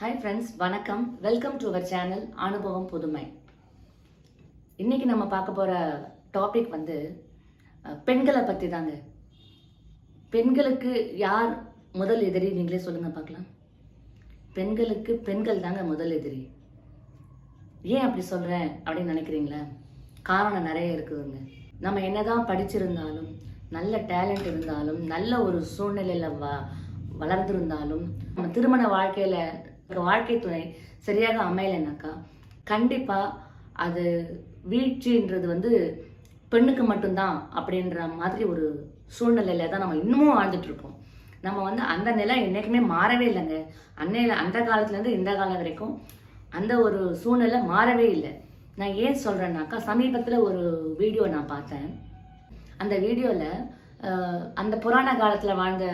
Hi friends வணக்கம். Welcome to our channel அனுபவம் புதுமை இன்னைக்கு நம்ம பார்க்க போகிற டாபிக் வந்து பெண்களை பற்றி தாங்க பெண்களுக்கு யார் முதல் எதிரி? நீங்களே சொல்லுங்கள் பார்க்கலாம். பெண்களுக்கு பெண்கள் தாங்க முதல் எதிரி. ஏன் அப்படி சொல்கிறேன் அப்படின்னு நினைக்கிறீங்களா? காரணம் நிறைய இருக்குதுங்க. நம்ம என்னதான் படிச்சிருந்தாலும் நல்ல டேலண்ட் இருந்தாலும் நல்ல ஒரு சூழ்நிலையில் வ வளர்ந்திருந்தாலும் நம்ம திருமண வாழ்க்கையில் வாழ்க்கை துணை சரியாக அமையலைனாக்கா கண்டிப்பாக அது வீழ்ச்சின்றது வந்து பெண்ணுக்கு மட்டும்தான் அப்படின்ற மாதிரி ஒரு சூழ்நிலையில தான் நம்ம இன்னமும் வாழ்ந்துட்டு இருக்கோம் நம்ம வந்து அந்த நிலை என்றைக்குமே மாறவே இல்லைங்க. அன்னையில அந்த காலத்துலேருந்து இந்த காலம் வரைக்கும் அந்த ஒரு சூழ்நிலை மாறவே இல்லை. நான் ஏன் சொல்கிறேன்னாக்கா சமீபத்தில் ஒரு வீடியோ நான் பார்த்தேன். அந்த வீடியோவில் அந்த புராண காலத்தில் வாழ்ந்த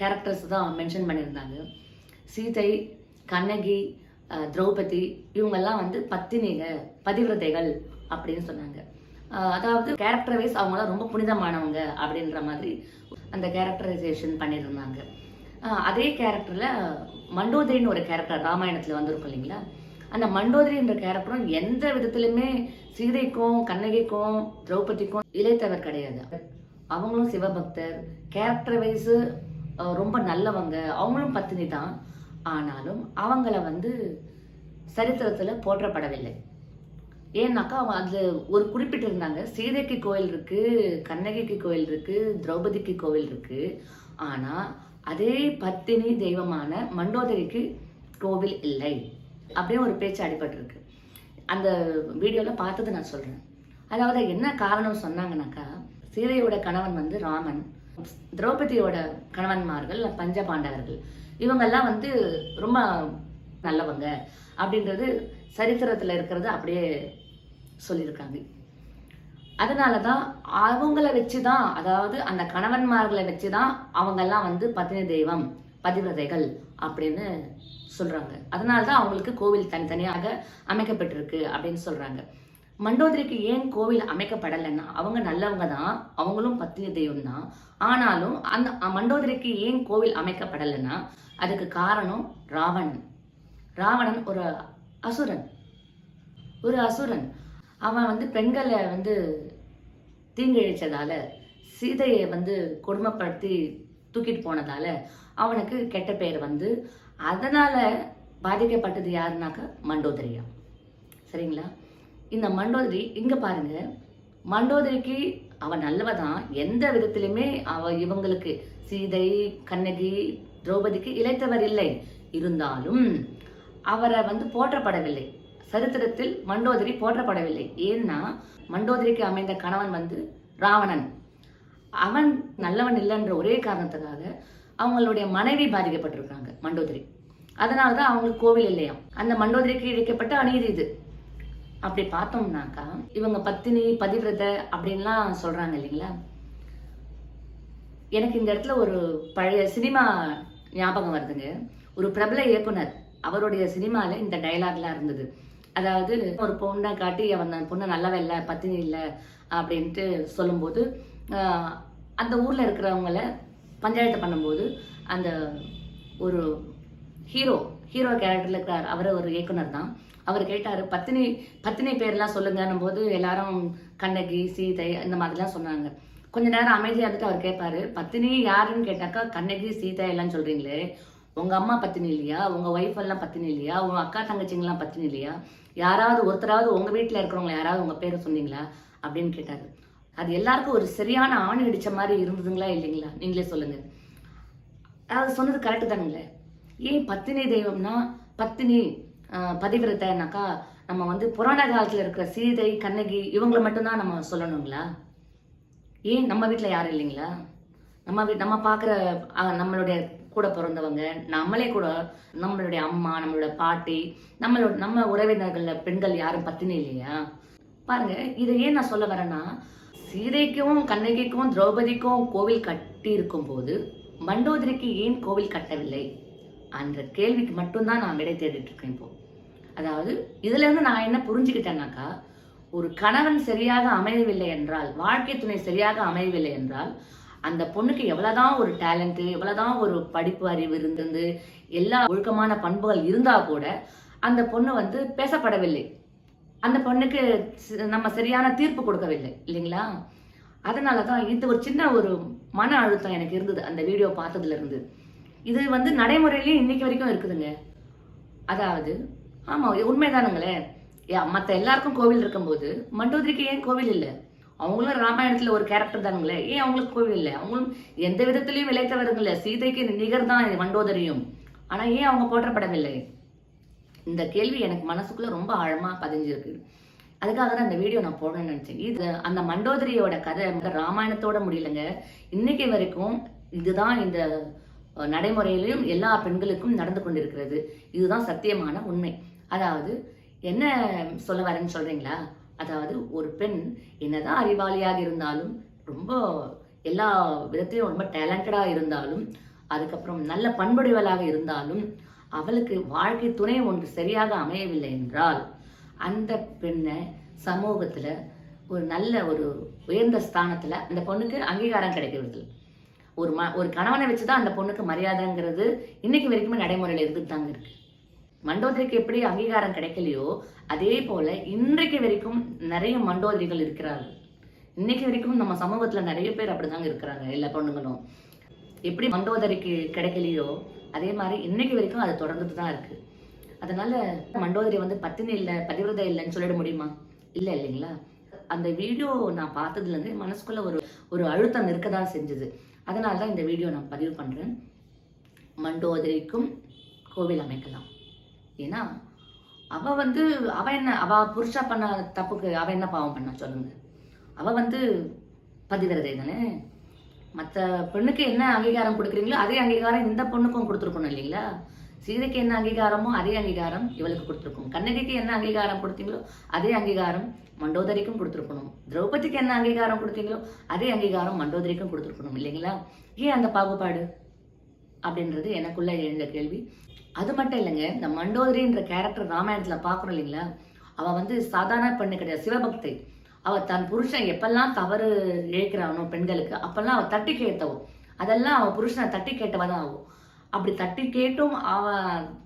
கேரக்டர்ஸ் தான் மென்ஷன் பண்ணியிருந்தாங்க. சீதை கண்ணகி அஹ், திரௌபதி இவங்கெல்லாம் வந்து பத்தினிக பதிவிரதைகள் அப்படின்னு சொன்னாங்க. அஹ், அதாவது கேரக்டர் வைஸ் அவங்களாம் ரொம்ப புனிதமானவங்க அப்படின்ற மாதிரி அந்த கேரக்டரைசேஷன் பண்ணியிருந்தாங்க. அதே கேரக்டரில் மண்டோதரின்னு ஒரு கேரக்டர் ராமாயணத்தில் வந்திருக்கும் இல்லைங்களா? அந்த மண்டோதரின்ற கேரக்டரும் எந்த விதத்துலையுமே சீதைக்கும் கண்ணகிக்கும் திரௌபதிக்கும் இளைத்தவர் கிடையாது. அவங்களும் சிவபக்தர். கேரக்டர் வைஸு ரொம்ப நல்லவங்க. அவங்களும் பத்தினி தான் ஆனாலும் அவங்கள வந்து சரித்திரத்தில் போற்றப்படவில்லை. ஏன்னாக்கா அவங்க அதில் ஒரு குறிப்பிட்டிருந்தாங்க சீதைக்கு கோயில் இருக்குது கண்ணகிக்கு கோயில் இருக்குது திரௌபதிக்கு கோவில் இருக்குது ஆனால் அதே பத்தினி தெய்வமான மண்டோதரிக்கு கோவில் இல்லை. அப்படியே ஒரு பேச்சு அடிபட்டிருக்கு. அந்த வீடியோவில் பார்த்தது நான் சொல்கிறேன் அதாவது என்ன காரணம் சொன்னாங்கனாக்கா சீதையோட கணவன் வந்து ராமன். திரௌபதியோட கணவன்மார்கள் பஞ்ச பாண்டவர்கள். இவங்கெல்லாம் வந்து ரொம்ப நல்லவங்க அப்படின்றது சரித்திரத்தில் இருக்கிறது அப்படியே சொல்லியிருக்காங்க. அதனால தான் அவங்கள வச்சு தான் அதாவது அந்த கணவன்மார்களை வச்சு தான் அவங்கெல்லாம் வந்து பத்தினி தெய்வம் பதிவிரதைகள் அப்படின்னு சொல்றாங்க. அதனால தான் அவங்களுக்கு கோவில் தனித்தனியாக அமைக்கப்பட்டிருக்கு அப்படின்னு சொல்றாங்க. மண்டோதரிக்கு ஏன் கோவில் அமைக்கப்படலைன்னா அவங்க நல்லவங்க தான் அவங்களும் பத்திய தெய்வம் தான் ஆனாலும் அந்த மண்டோதரிக்கு ஏன் கோவில் அமைக்கப்படலைன்னா அதுக்கு காரணம் ராவணன். ராவணன் ஒரு அசுரன். ஒரு அசுரன். அவன் வந்து பெண்களை வந்து தீங்கிழிச்சதால சீதையை வந்து கொடுமைப்படுத்தி தூக்கிட்டு போனதால அவனுக்கு கெட்ட பேர் வந்து அதனால பாதிக்கப்பட்டது யாருனாக்கா மண்டோதரியா. சரிங்களா? இந்த மண்டோதரி இங்கே பாருங்க. மண்டோதரிக்கு அவள் நல்லவ தான் எந்த விதத்திலுமே அவ இவங்களுக்கு சீதை கண்ணகி திரௌபதிக்கு இழைத்தவர் இல்லை. இருந்தாலும் அவரை வந்து போற்றப்படவில்லை. சரித்திரத்தில் மண்டோதரி போற்றப்படவில்லை. ஏன்னா மண்டோதரிக்கு அமைந்த கணவன் வந்து ராவணன். அவன் நல்லவன் இல்லைன்ற ஒரே காரணத்துக்காக அவங்களுடைய மனைவி பாதிக்கப்பட்டிருக்காங்க மண்டோதரி. அதனால தான் அவங்களுக்கு கோவில் இல்லையாம். அந்த மண்டோதரிக்கு இழைக்கப்பட்ட அநீதி இது. அப்படி பார்த்தோம்னாக்கா இவங்க பத்தினி பதிவிரத அப்படின்லாம் சொல்றாங்க இல்லைங்களா? எனக்கு இந்த இடத்துல ஒரு பழைய சினிமா ஞாபகம் வருதுங்க. ஒரு பிரபல இயக்குனர் அவருடைய சினிமால இந்த டைலாக்லாம் இருந்தது. அதாவது ஒரு பொண்ணை காட்டி அவன் அந்த பொண்ணு நல்லவ இல்லை பத்தினி இல்லை அப்படின்ட்டு சொல்லும்போது ஆஹ், அந்த ஊர்ல இருக்கிறவங்கள பஞ்சாயத்து பண்ணும்போது அந்த ஒரு ஹீரோ ஹீரோ கேரக்டரில் இருக்கிறார். அவர் ஒரு இயக்குனர் தான். அவர் கேட்டார் பத்தினி பத்தினி பேர்லாம் சொல்லுங்கன்னும் போது எல்லாரும் கண்ணகி சீதை இந்த மாதிரிலாம் சொன்னாங்க. கொஞ்ச நேரம் அமைதியா இருந்துட்டு அவர் கேட்பாரு பத்தினி யாருன்னு கேட்டாக்கா கண்ணகி சீதை எல்லாம் சொல்கிறீங்களே உங்கள் அம்மா பத்தினி இல்லையா? உங்கள் ஒய்ஃப் எல்லாம் பத்தினி இல்லையா? உங்கள் அக்கா தங்கச்சிங்கெல்லாம் பத்தினி இல்லையா? யாராவது ஒருத்தராவது உங்கள் வீட்டில் இருக்கிறவங்க யாராவது உங்கள் பேரை சொன்னீங்களா? அப்படின்னு கேட்டார். அது எல்லாருக்கும் ஒரு சரியான ஆணி அடித்த மாதிரி இருந்ததுங்களா இல்லைங்களா? நீங்களே சொல்லுங்கள் அது சொன்னது கரெக்டு தானுங்களே. ஏன் பத்தினி தெய்வம்னா பத்தினி பதிவிரத்தைனாக்கா நம்ம வந்து புராண காலத்தில் இருக்கிற சீதை கண்ணகி இவங்களை மட்டும்தான் நம்ம சொல்லணுங்களா? ஏன் நம்ம வீட்டில் யாரும் இல்லைங்களா? நம்ம வீ நம்ம பார்க்குற நம்மளுடைய கூட பிறந்தவங்க நம்மளே கூட நம்மளுடைய அம்மா நம்மளோட பாட்டி நம்மளோட நம்ம உறவினர்களில் பெண்கள் யாரும் பத்தினி இல்லையா? பாருங்க இதை ஏன் நான் சொல்ல வரேன்னா சீதைக்கும் கண்ணகிக்கும் திரௌபதிக்கும் கோவில் கட்டி இருக்கும் போது மண்டோதரிக்கு ஏன் கோவில் கட்டவில்லை? அந்த கேள்விக்கு மட்டும்தான் நான் விடை தேடிட்டு இருக்கேன் இப்போ. அதாவது இதுல இருந்து நான் என்ன புரிஞ்சுக்கிட்டேன்னாக்கா ஒரு கணவன் சரியாக அமையவில்லை என்றால் வாழ்க்கை துணை சரியாக அமையவில்லை என்றால் அந்த பொண்ணுக்கு எவ்வளவுதான் ஒரு டேலண்ட் எவ்வளவுதான் ஒரு படிப்பு அறிவு இருந்திருந்து எல்லா ஒழுக்கமான பண்புகள் இருந்தா கூட அந்த பொண்ணு வந்து பேசப்படவில்லை. அந்த பொண்ணுக்கு நம்ம சரியான தீர்ப்பு கொடுக்கவில்லை இல்லைங்களா? அதனால தான் இது ஒரு சின்ன ஒரு மன அழுத்தம் எனக்கு இருந்தது அந்த வீடியோ பார்த்ததுல இருந்து. இது வந்து நடைமுறையிலேயே இன்னைக்கு வரைக்கும் இருக்குதுங்க. அதாவது ஆமாம் உண்மைதானுங்களே. மற்ற எல்லாருக்கும் கோவில் இருக்கும்போது மண்டோதரிக்கு ஏன் கோவில் இல்லை? அவங்களும் ராமாயணத்தில் ஒரு கேரக்டர் தானுங்களே. ஏன் அவங்களுக்கு கோவில் இல்லை? அவங்களும் எந்த விதத்திலையும் விளைத்தவருங்கள சீதைக்கு நிகர் தான் மண்டோதரியும். ஆனால் ஏன் அவங்க போற்றப்படவில்லை? இந்த கேள்வி எனக்கு மனசுக்குள்ளே ரொம்ப ஆழமாக பதிஞ்சிருக்கு. அதுக்காக தான் இந்த வீடியோ நான் போடணும்னு நினச்சேன். இது அந்த மண்டோதரியோட கதை ராமாயணத்தோட முடியலங்க. இன்னைக்கு வரைக்கும் இதுதான் இந்த நடைமுறையிலும் எல்லா பெண்களுக்கும் நடந்து கொண்டிருக்கிறது. இதுதான் சத்தியமான உண்மை. அதாவது என்ன சொல்ல வரேன்னு சொல்கிறீங்களா அதாவது ஒரு பெண் என்னதான் அறிவாளியாக இருந்தாலும் ரொம்ப எல்லா விதத்திலும் ரொம்ப டேலண்டடாக இருந்தாலும் அதுக்கப்புறம் நல்ல பண்புடையவளாக இருந்தாலும் அவளுக்கு வாழ்க்கை துணை ஒன்று சரியாக அமையவில்லை என்றால் அந்த பெண்ணை சமூகத்தில் ஒரு நல்ல ஒரு உயர்ந்த ஸ்தானத்தில் அந்த பொண்ணுக்கு அங்கீகாரம் கிடைக்கிறது ஒரு ம ஒரு கணவனை வச்சு தான் அந்த பொண்ணுக்கு மரியாதைங்கிறது இன்னைக்கு வரைக்குமே நடைமுறையில இருந்துட்டு தாங்க இருக்கு. மண்டோதரிக்கு எப்படி அங்கீகாரம் கிடைக்கலையோ அதே போல இன்றைக்கு வரைக்கும் நிறைய மண்டோதரிகள் இருக்கிறார்கள். இன்னைக்கு வரைக்கும் நம்ம சமூகத்துல நிறைய பேர் அப்படிதாங்க இருக்கிறாங்க எல்லா பொண்ணுங்களும். எப்படி மண்டோதரிக்கு கிடைக்கலையோ அதே மாதிரி இன்னைக்கு வரைக்கும் அது தொடர்ந்துட்டு தான் இருக்கு. அதனால மண்டோதரி வந்து பத்தினி இல்லை பதிவிரதை இல்லைன்னு சொல்லிட முடியுமா? இல்லை இல்லைங்களா? அந்த வீடியோ நான் பார்த்ததுல இருந்து மனசுக்குள்ள ஒரு ஒரு அழுத்தம் இருக்க தான் செஞ்சது. அதனால தான் இந்த வீடியோ நான் பதிவு பண்ணுறேன் மண்டோதரிக்கும் கோவில் அமைக்கலாம். ஏன்னா அவள் வந்து அவள் என்ன அவள் புருஷா பண்ண தப்புக்கு அவள் என்ன பாவம் பண்ணா சொல்லுங்க. அவள் வந்து பதிவிரதை தானே? மற்ற பெண்ணுக்கு என்ன அங்கீகாரம் கொடுக்குறீங்களோ அதே அங்கீகாரம் இந்த பொண்ணுக்கும் கொடுத்துருக்கணும் இல்லைங்களா? சீதைக்கு என்ன அங்கீகாரமோ அதே அங்கீகாரம் இவளுக்கு கொடுத்துருக்கணும் கண்ணகிக்கு என்ன அங்கீகாரம் கொடுத்தீங்களோ அதே அங்கீகாரம் மண்டோதரிக்கும் கொடுத்துருக்கணும். திரௌபதிக்கு என்ன அங்கீகாரம் கொடுத்தீங்களோ அதே அங்கீகாரம் மண்டோதரிக்கும் கொடுத்துருக்கணும் இல்லைங்களா? ஏன் அந்த பாகுபாடு? அப்படின்றது எனக்குள்ள எழுந்த கேள்வி. அது மட்டும் இல்லைங்க இந்த மண்டோதரின்ற கேரக்டர் ராமாயணத்தில் பார்க்குறோம் இல்லைங்களா? அவள் வந்து சாதாரண பெண்ணு கிடையாது சிவபக்தை. அவள் தன் புருஷன் எப்பெல்லாம் தவறு இழைக்கிறானோ பெண்களுக்கு அப்பெல்லாம் அவள் தட்டி கேட்டவோ. அதெல்லாம் அவள் புருஷனை தட்டி கேட்டவா தான் ஆகும் அப்படி தட்டி கேட்டும் அவ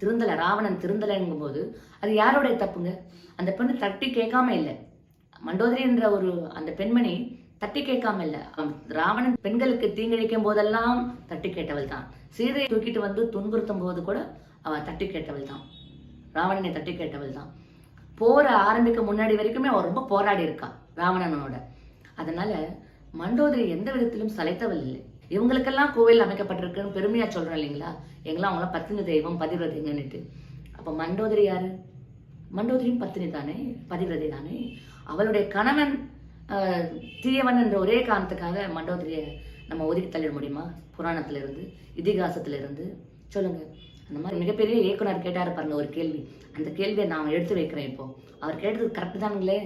திருந்தலை ராவணன் திருந்தலைங்கும் போது அது யாருடைய தப்புங்க? அந்த பெண்ணு தட்டி கேட்காம இல்லை. மண்டோதரி என்ற ஒரு அந்த பெண்மணி தட்டி கேட்காம இல்லை. அவன் ராவணன் பெண்களுக்கு தீங்கிழைக்கும் போதெல்லாம் தட்டி கேட்டவள் தான். சீதையை தூக்கிட்டு வந்து துன்புறுத்தும் போது கூட அவ தட்டி கேட்டவள் தான். ராவணனை தட்டி கேட்டவள் தான். போரை ஆரம்பிக்க முன்னாடி வரைக்குமே அவள் ரொம்ப போராடி இருக்கா ராவணனோட. அதனால மண்டோதரி எந்த விதத்திலும் சளைத்தவள் இல்லை. இவங்களுக்கெல்லாம் கோவில் அமைக்கப்பட்டிருக்குன்னு பெருமையா சொல்றோம் இல்லைங்களா? எங்கெல்லாம் அவங்களாம் பத்தினி தெய்வம் பதிவிரதைங்கன்னுட்டு. அப்ப மண்டோதரி யாரு? மண்டோதரியும் பத்தினி தானே? பதிவிரதை தானே? அவளுடைய கணவன் தீயவன் என்ற ஒரே காரணத்துக்காக மண்டோதரியை நம்ம ஒதுக்கி தள்ளிட முடியுமா? புராணத்துல இருந்து இதிகாசத்துல இருந்து சொல்லுங்க. அந்த மாதிரி மிகப்பெரிய இயக்குனர் கேட்டார் பாருங்க ஒரு கேள்வி. அந்த கேள்வியை நான் எடுத்து வைக்கிறேன் இப்போ. அவர் கேட்டது கரெக்ட் தானுங்களே.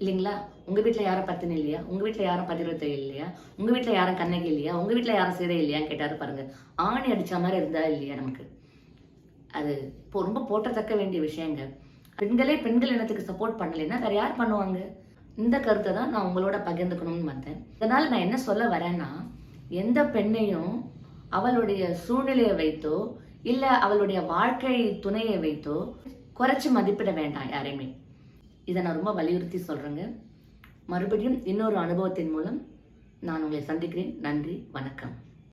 இல்லைங்களா? உங்க வீட்டில் யாரும் பத்தினி இல்லையா? உங்க வீட்டில் யாரும் பதிவிரத்தை இல்லையா? உங்க வீட்டில் யாரும் கண்ணகி இல்லையா? உங்க வீட்டில் யாரும் சீதை இல்லையான்னு கேட்டாரு பாருங்க. ஆணி அடிச்ச மாதிரி இருந்தா இல்லையா நமக்கு? அது இப்போ ரொம்ப போற்றத்தக்க வேண்டிய விஷயங்க. பெண்களே பெண்கள் இனத்துக்கு சப்போர்ட் பண்ணலைன்னா வேற யார் பண்ணுவாங்க? இந்த கருத்தை தான் நான் உங்களோட பகிர்ந்துக்கணும்னு வந்தேன். இதனால் நான் என்ன சொல்ல வரேன்னா எந்த பெண்ணையும் அவளுடைய சூழ்நிலையை வைத்தோ இல்லை அவளுடைய வாழ்க்கை துணையை வைத்தோ குறைச்சி மதிப்பிட வேண்டாம் யாரையுமே. இதை நான் ரொம்ப வலியுறுத்தி சொல்கிறேங்க மறுபடியும் இன்னொரு அனுபவத்தின் மூலம் நான் உங்களை சந்திக்கிறேன். நன்றி வணக்கம்.